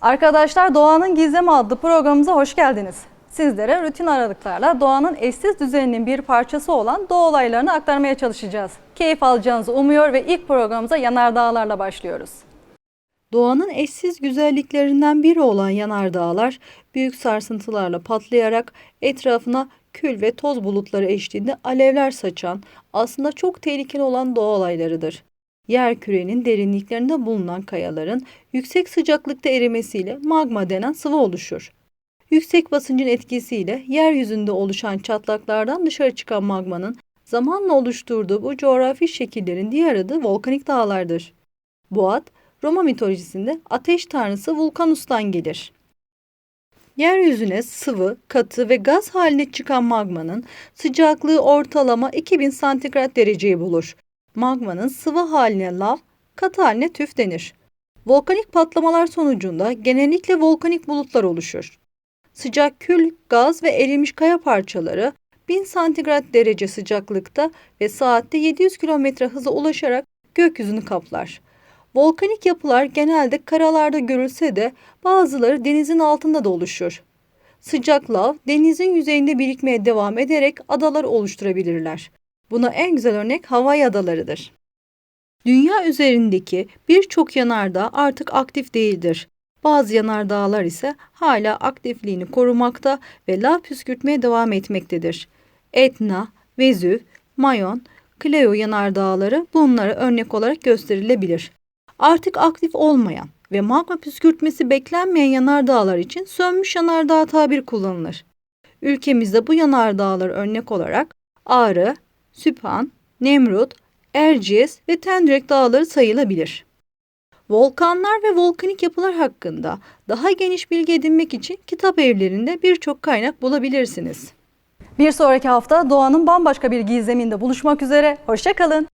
Arkadaşlar Doğanın Gizemi adlı programımıza hoş geldiniz. Sizlere rutin aralıklarla doğanın eşsiz düzeninin bir parçası olan doğa olaylarını aktarmaya çalışacağız. Keyif alacağınızı umuyor ve ilk programımıza yanardağlarla başlıyoruz. Doğanın eşsiz güzelliklerinden biri olan yanardağlar büyük sarsıntılarla patlayarak etrafına kül ve toz bulutları eşliğinde alevler saçan aslında çok tehlikeli olan doğa olaylarıdır. Yer kürenin derinliklerinde bulunan kayaların yüksek sıcaklıkta erimesiyle magma denen sıvı oluşur. Yüksek basıncın etkisiyle yeryüzünde oluşan çatlaklardan dışarı çıkan magmanın zamanla oluşturduğu bu coğrafi şekillerin diğer adı volkanik dağlardır. Bu ad Roma mitolojisinde ateş tanrısı Vulkanus'tan gelir. Yeryüzüne sıvı, katı ve gaz haline çıkan magmanın sıcaklığı ortalama 2000 santigrat dereceyi bulur. Magmanın sıvı haline lav, katı haline tüf denir. Volkanik patlamalar sonucunda genellikle volkanik bulutlar oluşur. Sıcak kül, gaz ve erimiş kaya parçaları 1000 santigrat derece sıcaklıkta ve saatte 700 km hıza ulaşarak gökyüzünü kaplar. Volkanik yapılar genelde karalarda görülse de bazıları denizin altında da oluşur. Sıcak lav denizin yüzeyinde birikmeye devam ederek adalar oluşturabilirler. Buna en güzel örnek Hawaii adalarıdır. Dünya üzerindeki birçok yanardağ artık aktif değildir. Bazı yanardağlar ise hala aktifliğini korumakta ve lav püskürtmeye devam etmektedir. Etna, Vezüv, Mayon, Cleo yanardağları bunlara örnek olarak gösterilebilir. Artık aktif olmayan ve magma püskürtmesi beklenmeyen yanardağlar için sönmüş yanardağ tabir kullanılır. Ülkemizde bu yanardağlar örnek olarak Ağrı, Süphan, Nemrut, Erciyes ve Tendirek dağları sayılabilir. Volkanlar ve volkanik yapılar hakkında daha geniş bilgi edinmek için kitap evlerinde birçok kaynak bulabilirsiniz. Bir sonraki hafta doğanın bambaşka bir gizeminde buluşmak üzere. Hoşçakalın.